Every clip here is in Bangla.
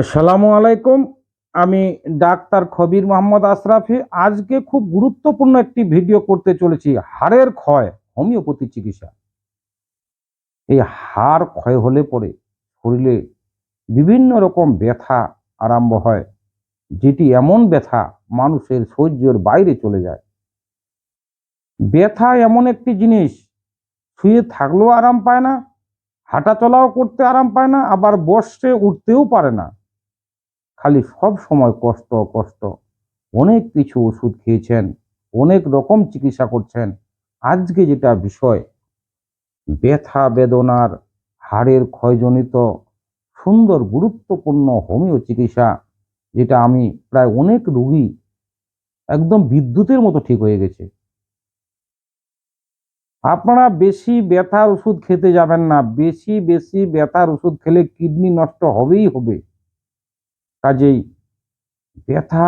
আসসালামু আলাইকুম। আমি ডাক্তার খবির মোহাম্মদ আশরাফি। আজকে খুব গুরুত্বপূর্ণ একটি ভিডিও করতে চলেছি, হাড়ের ক্ষয়, হোমিওপ্যাথি চিকিৎসা। এই হাড় ক্ষয় হলে পরে শরীরে বিভিন্ন রকম ব্যথা আরম্ভ হয়, যেটি এমন ব্যথা মানুষের সহ্যের বাইরে চলে যায়। ব্যথা এমন একটি জিনিস, শুয়ে থাকলেও আরাম পায় না হাঁটা চলাও করতে আরাম পায় না, আবার বসে উঠতেও পারে না। খালি সব সময় কষ্ট কষ্ট। অনেক কিছু ওষুধ খেয়েছেন, অনেক রকম চিকিৎসা করছেন। আজকে যেটা বিষয়, ব্যথা বেদনার হাড়ের ক্ষয়জনিত সুন্দর গুরুত্বপূর্ণ হোমিও চিকিৎসা, যেটা আমি প্রায় অনেক রুগী একদম বিদ্যুতের মতো ঠিক হয়ে গেছে। আপনারা বেশি ব্যথার ওষুধ খেতে যাবেন না, বেশি বেশি ব্যথার ওষুধ খেলে কিডনি নষ্ট হবেই হবে। কাজেই ব্যথা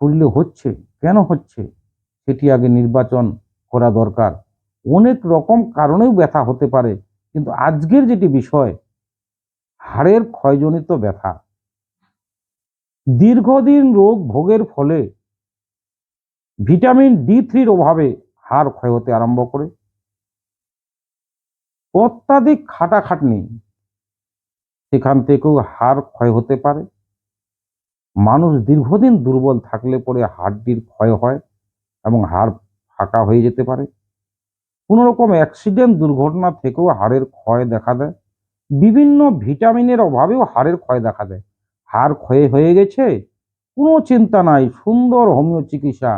শরীরে হচ্ছে, কেন হচ্ছে? সেটি আগে নির্বাচন করা দরকার। অনেক রকম কারণেও ব্যথা হতে পারে, কিন্তু আজকের যেটি বিষয়, হাড়ের ক্ষয়জনিত ব্যথা। দীর্ঘদিন রোগ ভোগের ফলে ভিটামিন ডি থ্রির অভাবে হাড় ক্ষয় হতে আরম্ভ করে। অত্যাধিক খাটাখাটনি, সেখান থেকেও হাড় ক্ষয় হতে পারে। মানুষ দীর্ঘদিন দুর্বল থাকলে পরে হাড়টির ক্ষয় হয় এবং হাড় ফাঁকা হয়ে যেতে পারে। কোনো রকম অ্যাক্সিডেন্ট দুর্ঘটনা থেকেও হাড়ের ক্ষয় দেখা দেয়। বিভিন্ন ভিটামিনের অভাবেও হাড়ের ক্ষয় দেখা দেয়। হাড় ক্ষয়ে হয়ে গেছে, কোনো চিন্তা নাই, সুন্দর হোমিও চিকিৎসা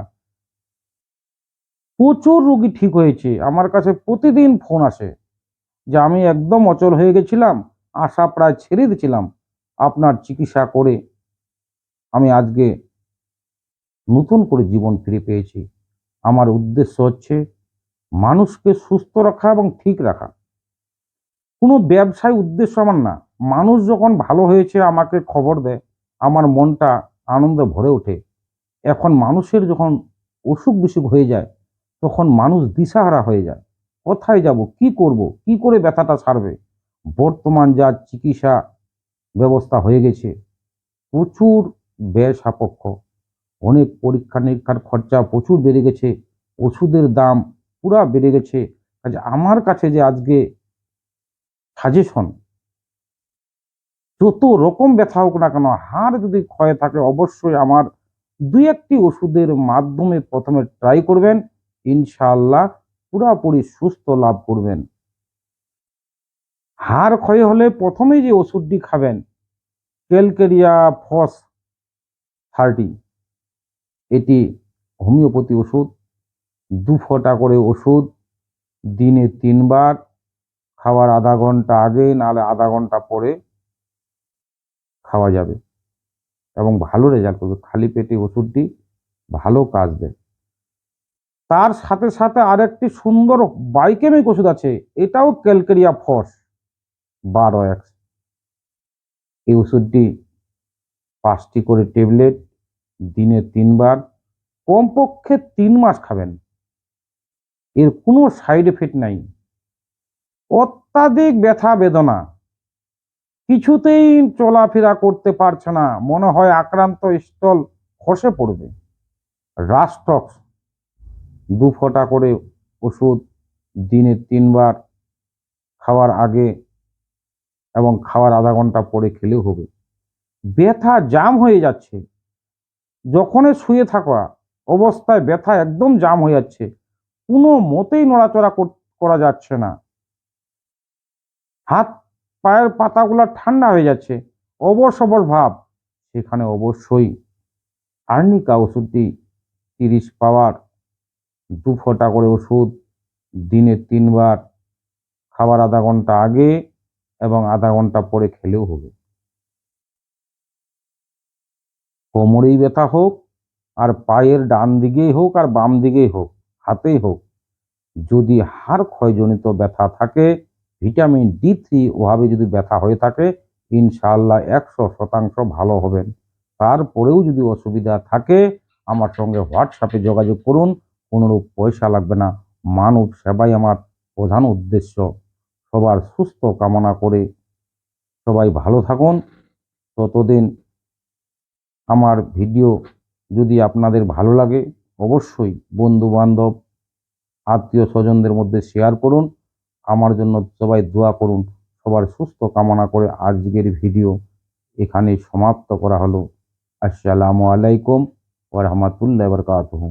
প্রচুর রোগী ঠিক হয়েছে, আমার কাছে প্রতিদিন ফোন আসে যে আমি একদম অচল হয়ে গেছিলাম, আশা প্রায় ছেড়ে দিয়েছিলাম আপনার চিকিৎসা করে। আমি আজকে নতুন করে জীবন ফিরে পেয়েছি। আমার উদ্দেশ্য হচ্ছে মানুষকে সুস্থ রাখা এবং ঠিক রাখা। কোনো ব্যবসায় উদ্দেশ্য আমার না। মানুষ যখন ভালো হয়েছে, আমাকে খবর দেয়, আমার মনটা আনন্দে ভরে ওঠে। এখন মানুষের যখন অসুখ বিসুখ হয়ে যায়, তখন মানুষ দিশাহারা হয়ে যায়। কোথায় যাব? কি করব? কি করে ব্যথাটা সারবে? বর্তমান যা চিকিৎসা ব্যবস্থা হয়ে গেছে, প্রচুর ব্যয় সাপেক্ষ। অনেক পরীক্ষা নিরীক্ষার খরচা প্রচুর বেড়ে গেছে, ওষুধের দাম পুরা বেড়ে গেছে। কাজে আমার কাছে যে আজকে সাজেশন যত রকম ব্যথা হোক না কেন, হাড় যদি ক্ষয় থাকে, অবশ্যই আমার দুই একটি ওষুধের মাধ্যমে প্রথমে ট্রাই করবেন, ইনশাআল্লাহ পুরাপুরি সুস্থ লাভ করবেন। হাড় ক্ষয় হলে প্রথমেই যে ওষুধটি খাবেন, ক্যালকেরিয়া, ফস থার্টি এটি হোমিওপ্যাথি ওষুধ, দু ফোঁটা করে ওষুধ, দিনে তিনবার, খাওয়ার আধা ঘণ্টা আগে, নাহলে আধা ঘণ্টা পরে খাওয়া যাবে। এবং ভালো রেজাল্ট করবে। খালি পেটে ওষুধটি ভালো কাজ দেয়। তার সাথে সাথে আরেকটি সুন্দর বাইকেমিক ওষুধ আছে। এটাও ক্যালকেরিয়া ফস বারো এক্স এই ওষুধটি পাঁচটি করে ট্যাবলেট দিনে তিনবার, কমপক্ষে তিন মাস খাবেন। এর কোনো সাইড এফেক্ট নাই। অত্যাধিক ব্যথা, বেদনা। কিছুতেই চলাফেরা করতে পারছে না। মনে হয় আক্রান্ত স্থল খসে পড়বে। রাস্টক্স দু ফোঁটা করে ওষুধ, দিনে তিনবার, খাওয়ার আগে এবং খাওয়ার আধা ঘণ্টা পরে খেলেও হবে। ব্যথা জাম হয়ে যাচ্ছে। যখনই শুয়ে থাকা, অবস্থায় ব্যথা একদম জাম হয়ে যাচ্ছে। কোনো মতেই নড়াচড়া করা যাচ্ছে না। হাত, পায়ের পাতাগুলো ঠান্ডা হয়ে যাচ্ছে। অবর সবর ভাব। সেখানে অবশ্যই আর্নিকা ওষুধটি তিরিশ পাওয়ার, দু ফোঁটা করে ওষুধ, দিনে তিনবার, খাবার আধা ঘণ্টা আগে এবং আধা ঘণ্টা পরে খেলেও হবে। কোমরেই ব্যথা হোক, আর পায়ের ডান দিকেই হোক, আর বাম দিকেই হোক, হাতেই হোক, যদি হাড় ক্ষয়জনিত ব্যথা থাকে, ভিটামিন ডি থ্রি ওভাবে যদি ব্যথা হয়ে থাকে, ইনশাআল্লাহ একশো শতাংশ ভালো হবেন। তারপরেও যদি অসুবিধা থাকে, আমার সঙ্গে হোয়াটসঅ্যাপে যোগাযোগ করুন, কোনোরূপ পয়সা লাগবে না। মানব সেবাই আমার প্রধান উদ্দেশ্য। সবার সুস্থ কামনা করে সবাই ভালো থাকুন। ততদিন আমার ভিডিও যদি আপনাদের ভালো লাগে, অবশ্যই বন্ধুবান্ধব, আত্মীয় স্বজনদের মধ্যে শেয়ার করুন। আমার জন্য সবাই দোয়া করুন। সবার সুস্থ কামনা করে আজকের ভিডিও এখানে সমাপ্ত করা হলো। আসসালামু আলাইকুম ওয়া বারাকাতুহু।